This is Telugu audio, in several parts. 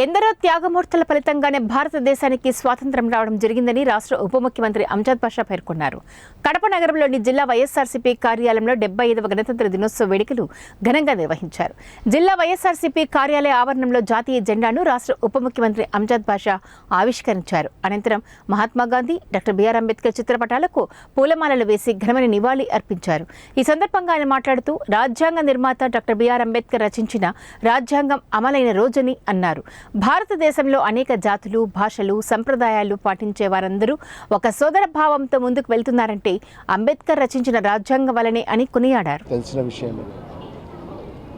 ఎందరో త్యాగమూర్తుల ఫలితంగానే భారతదేశానికి స్వాతంత్రం రావడం జరిగిందని రాష్ట్ర ఉప ముఖ్యమంత్రి అంజాద్ బాషా పేర్కొన్నారు. కడప నగరంలోని జిల్లా వైఎస్ఆర్సీపీ కార్యాలయంలో డెబ్బై ఐదవ గణతంత్ర దినోత్సవ వేడుకలు ఘనంగా నిర్వహించారు. జిల్లా వైఎస్ఆర్సీపీ కార్యాలయ ఆవరణంలో జాతీయ జెండాను రాష్ట్ర ఉప ముఖ్యమంత్రి అంజాద్ బాషా ఆవిష్కరించారు. అనంతరం మహాత్మాగాంధీ డాక్టర్ బిఆర్ అంబేద్కర్ చిత్రపటాలకు పూలమాలలు వేసి ఘనమైన నివాళి అర్పించారు. ఈ సందర్భంగా ఆయన మాట్లాడుతూ రాజ్యాంగ నిర్మాత డాక్టర్ బిఆర్ అంబేద్కర్ రచించిన రాజ్యాంగం అమలైన రోజని అన్నారు. భారతదేశంలో అనేక జాతులు భాషలు సంప్రదాయాలు పాటించే వారందరూ ఒక సోదర భావంతో ముందుకు వెళ్తున్నారంటే అంబేద్కర్ రచించిన రాజ్యాంగం వలనే అని కొనియాడారు. తెలిసిన విషయమే.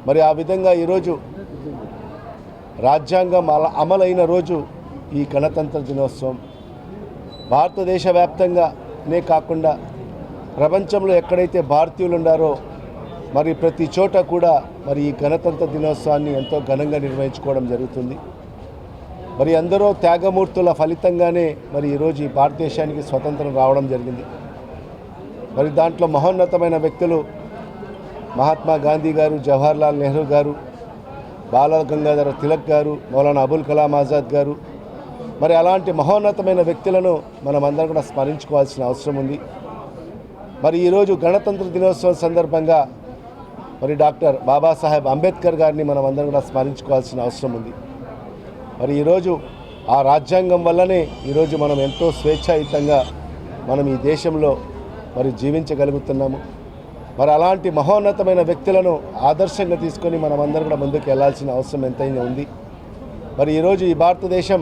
మరి ఆ విధంగా ఈరోజు రాజ్యాంగం అల అమలైన రోజు ఈ గణతంత్ర దినోత్సవం. భారతదేశ వ్యాప్తంగానే కాకుండా ప్రపంచంలో ఎక్కడైతే భారతీయులు ఉన్నారో మరి ప్రతి చోట కూడా మరి ఈ గణతంత్ర దినోత్సవాన్ని ఎంతో ఘనంగా నిర్వహించుకోవడం జరుగుతుంది. మరి ఎందరో త్యాగమూర్తుల ఫలితంగానే మరి ఈరోజు ఈ భారతదేశానికి స్వతంత్రం రావడం జరిగింది. మరి దాంట్లో మహోన్నతమైన వ్యక్తులు మహాత్మా గాంధీ గారు జవహర్లాల్ నెహ్రూ గారు బాల గంగాధర తిలక్ గారు మౌలానా అబుల్ కలాం ఆజాద్ గారు. మరి అలాంటి మహోన్నతమైన వ్యక్తులను మనం అందరం కూడా స్మరించుకోవాల్సిన అవసరం ఉంది. మరి ఈరోజు గణతంత్ర దినోత్సవం సందర్భంగా మరి డాక్టర్ బాబాసాహెబ్ అంబేద్కర్ గారిని మనం అందరం కూడా స్మరించుకోవాల్సిన అవసరం ఉంది. మరి ఈరోజు ఆ రాజ్యాంగం వల్లనే ఈరోజు మనం ఎంతో స్వేచ్ఛాయుతంగా మనం ఈ దేశంలో మరి జీవించగలుగుతున్నాము. మరి అలాంటి మహోన్నతమైన వ్యక్తులను ఆదర్శంగా తీసుకొని మనం అందరం కూడా ముందుకు వెళ్ళాల్సిన అవసరం ఎంతైనా ఉంది. మరి ఈరోజు ఈ భారతదేశం